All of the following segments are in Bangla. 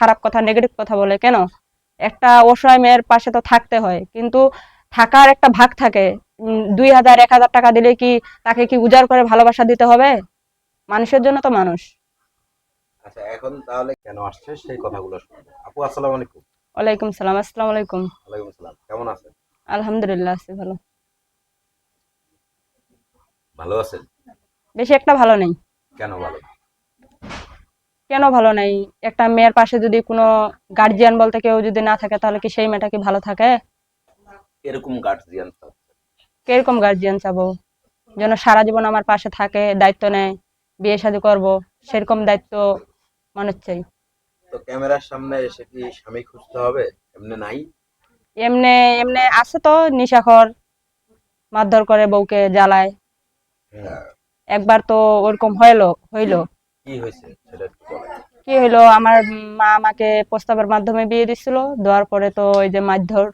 খারাপ কথা নেগেটিভ কথা বলে কেন? একটা অসহায় মেয়ের পাশে তো থাকতে হয় কিন্তু থাকার একটা ভাগ থাকে। দুই হাজার এক হাজার টাকা দিলে কি তাকে কি উজাড় করে ভালোবাসা দিতে হবে? মানুষের জন্য তো মানুষ। আচ্ছা এখন তাহলে কেন আসছে? সেই কথাগুলো শুনব। আপু আসসালামু আলাইকুম। ওয়ালাইকুম সালাম আসসালামু আলাইকুম। ওয়ালাইকুম আসসালাম কেমন আছেন? আলহামদুলিল্লাহ আছি ভালো। ভালো আছেন? বেশি একটা ভালো নেই। কেন ভালো? কেন ভালো নেই? একটা মেয়ের পাশে যদি কোনো গার্জিয়ান বলতে কেউ যদি না থাকে তাহলে কি সেই মেয়েটা কি ভালো থাকে? এরকম গার্জিয়ান কীরকম গার্জিয়ান চাবো? যেন সারা জীবন আমার পাশে থাকে দায়িত্ব নেয় বিয়ে শাদী করব সেরকম দায়িত্ব মানুষ চাই তো ক্যামেরার সামনে এসে কি স্বামী খুঁজতে হবে? এমনি নাই? এমনি এমনি আছে তো নিশাখর মারধর করে বউকে জ্বালায়। একবার তো ওরকম হইল হইল। কি হয়েছে কি হইল আমার মা আমাকে প্রস্তাবের মাধ্যমে বিয়ে দিছিল দেওয়ার পরে তো ওই যে মারধর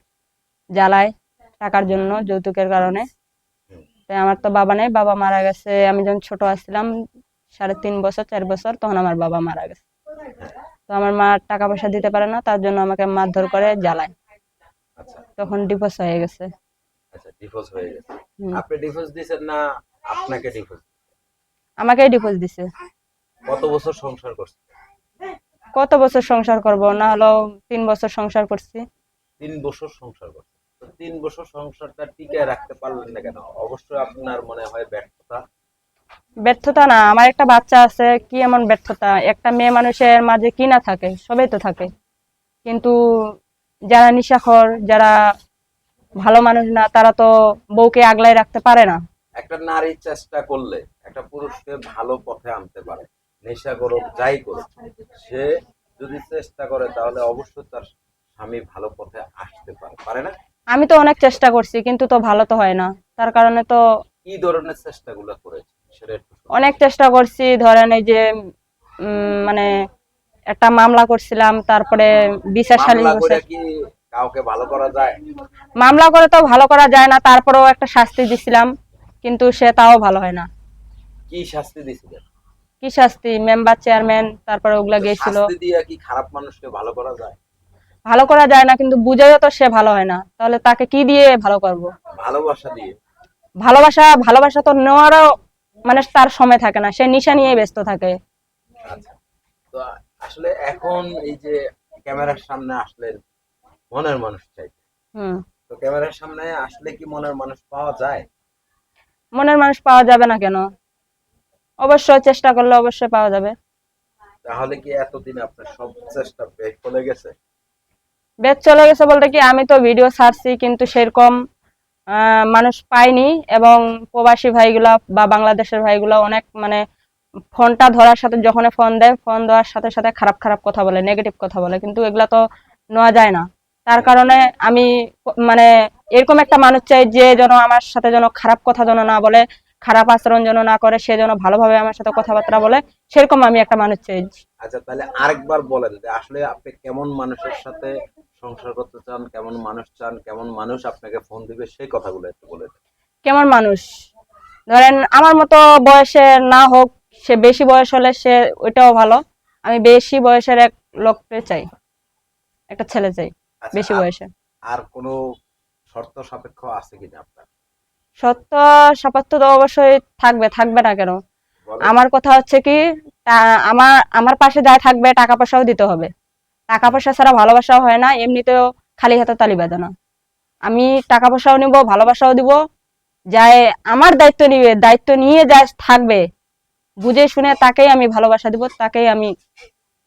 জ্বালায় টাকার জন্য যৌতুকের কারণে। তাই আমার তো বাবা নেই বাবা মারা গেছে আমি যখন ছোট আসছিলাম সাড়ে তিন বছর চার বছর তখন আমার বাবা মারা গেছে। তো আমার মা টাকা পয়সা দিতে পারে না তার জন্য আমাকে মারধর করে জ্বালায়। আচ্ছা। তখন ডিভোর্স হয়ে গেছে। আচ্ছা ডিভোর্স হয়ে গেছে। আপনি ডিভোর্স দিয়েছেন না আপনাকে ডিভোর্স আমাকেই ডিভোর্স দিছে। কত বছর সংসার করছেন? কত বছর সংসার করব? না হলেও তিন বছর সংসার করছি। তিন বছর সংসার করছেন তো তিন বছর সংসারটা টিকে রাখতে পারলেন না কেন? অবশ্যই আপনার মনে হয় ব্যর্থতা। ব্যর্থতা না আমার একটা বাচ্চা আছে কি এমন ব্যর্থতা? একটা মেয়ে মানুষের মাঝে কি না থাকে? সবই তো থাকে। কিন্তু যারা নিশাখর যারা ভালো মানুষ না তারা তো বউকে আগলায় রাখতে পারে না। একটা নারী চেষ্টা করলে একটা পুরুষকে ভালো পথে আনতে পারে। নেশা করুক যাই করুক সে যদি চেষ্টা করে তাহলে অবশ্যই তার স্বামী ভালো পথে আসতে পারে। পারে না? আমি তো অনেক চেষ্টা করছি কিন্তু তো ভালো তো হয় না। তার কারণে তো কি ধরনের চেষ্টাগুলো করেছে? সেটা অনেক চেষ্টা করছি ধরেন এই যে মানে একটা মামলা করছিলাম তারপরে বিচার সালিশ করে কাউকে ভালো করা যায়? মামলা করে তো ভালো করা যায় না তারপরেও একটা শাস্তি দিছিলাম কিন্তু সে তাও ভালো হয় না। কি শাস্তি দিছিলেন? কি শাস্তি? মেম্বার চেয়ারম্যান তারপরে ওগুলা গেছিল। দিয়ে কি খারাপ মানুষকে ভালো করা যায়? ভালো করা যায় না কিন্তু বুঝেও তো সে ভালো হয় না। তাহলে তাকে কি দিয়ে ভালো করব? ভালোবাসা দিয়ে। ভালোবাসা ভালোবাসা তো নেওয়ারও মানে তার সময় থাকে না সে নিশা নিয়ে ব্যস্ত থাকে। আচ্ছা। তো আসলে এখন এই যে ক্যামেরার সামনে আসলেন মনের মানুষ চাই হুম। তো ক্যামেরার সামনে আসলে কি মনের মানুষ পাওয়া যায়? মনের মানুষ পাওয়া যাবে না কেন? অবশ্যই চেষ্টা করলে অবশ্যই পাওয়া যাবে। তাহলে কি এতদিন আপনার সব চেষ্টা বেগ চলে গেছে? বেদ চলে গেছে বলতে কি আমি তো ভিডিও ছাড়ছি কিন্তু সেরকম মানুষ পাইনি এবং প্রবাসী ভাইগুলা বা বাংলাদেশের ভাইগুলা অনেক মানে ফোনটা ধরার সাথে যখন ফোন দেয় ফোন দেওয়ার সাথে সাথে খারাপ খারাপ কথা বলে নেগেটিভ কথা বলে কিন্তু এগুলা তো নেওয়া যায় না। তার কারণে আমি মানে এরকম একটা মানুষ চাই যে যেন আমার সাথে যেন খারাপ কথা যেন না বলে খারাপ আচরণ যেন না করে সে যেন ভালোভাবে আমার সাথে কথাবার্তা বলে সেরকম আমি একটা মানুষ চাই। আচ্ছা তাহলে আরেকবার বলেন যে আসলে আপনি কেমন মানুষের সাথে সংসার করতে চান কেমন মানুষ চান কেমন মানুষ আপনাকে ফোন দিবে সেই কথাগুলো একটু বলে দেন। কেমন মানুষ? ধরেন আমার মতো বয়সে না হোক সে বেশি বয়স হলে সে ওইটাও ভালো। আমি বেশি বয়সের এক লোককে চাই একটা ছেলে চাই আচ্ছা, বেশি বয়সে। আর কোনো শর্ত সাপেক্ষ আছে কিনা আপনার? সত্য সাপত্য তো অবশ্যই থাকবে থাকবে না কেন? আমার কথা হচ্ছে কি আমার আমার পাশে যা থাকবে টাকা পয়সাও দিতে হবে। টাকা পয়সা ছাড়া ভালোবাসাও হয় না এমনিতেও খালি হাতে তালি বাঁধে না আমি টাকা পয়সাও নিব ভালোবাসাও দিব যাই আমার দায়িত্ব নিবে দায়িত্ব নিয়ে যা থাকবে বুঝে শুনে তাকেই আমি ভালোবাসা দিব তাকেই আমি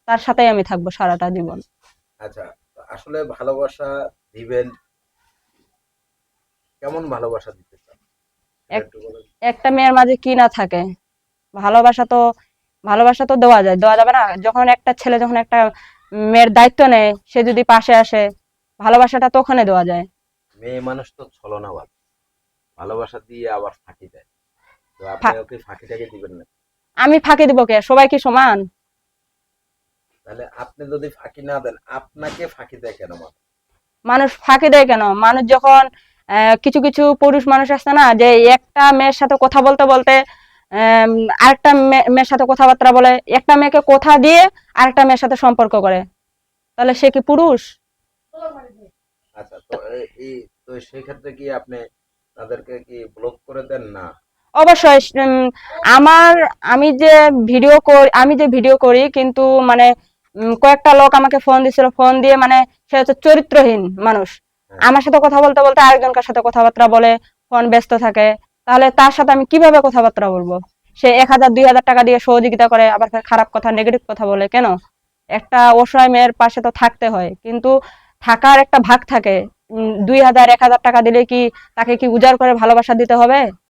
তার সাথেই আমি থাকব সারাটা জীবন। আচ্ছা আসলে ভালোবাসা দিবেন কেমন ভালোবাসা দিতে একটু মেয়ের মাঝে কি না থাকে? ভালোবাসা তো ভালোবাসা তো দেওয়া যায় দেওয়া যাবে না? যখন একটা ছেলে যখন একটা মেয়ের দায়িত্ব নেয় সে যদি পাশে আসে ভালোবাসাটা তো ওখানে দেওয়া যায়। মেয়ে মানুষ তো ছলনাবাদ ভালোবাসা দিয়ে আবার ফাঁকি দেয়। তো আপনি ওকে ফাঁকিটাকে দিবেন না। আমি ফাঁকি দিব কে? সবাই কি সমান? তাহলে আপনি যদি ফাঁকি না দেন আপনাকে ফাঁকি দেয় কেন মানুষ ফাঁকি দেয় কেন? মানুষ যখন কিছু কিছু পুরুষ মানুষ আসছে না যে একটা মেয়ের সাথে কথা বলতে বলতে আরেকটা মেয়ের সাথে কথাবার্তা বলে একটা মেয়েকে কথা দিয়ে আরেকটা মেয়ের সাথে সম্পর্ক করে। তাহলে সে কি পুরুষ? আচ্ছা তো এই তো সেই ক্ষেত্রে কি আপনি তাদেরকে কি ব্লক করে দেন না? অবশ্যই আমার আমি যে ভিডিও করি আমি যে ভিডিও করি কিন্তু মানে কয়েকটা লোক আমাকে ফোন দিছিল ফোন দিয়ে মানে সে হচ্ছে চরিত্রহীন মানুষ। আমার সাথে কথা বলতে বলতে আরেকজনকার সাথে কথাবার্তা বলে ফোন ব্যস্ত থাকে, তাহলে তার সাথে আমি কীভাবে কথাবার্তা বলব? সে এক হাজার, দুই হাজার টাকা দিয়ে সহযোগিতা করে আবার খারাপ কথা নেগেটিভ কথা বলে, কেন? একটা অসহায় মেয়ের পাশে তো থাকতে হয়, কিন্তু থাকার একটা ভাগ থাকে। দুই হাজার, এক হাজার টাকা দিলে কি তাকে কি উজাড় করে ভালোবাসা দিতে হবে?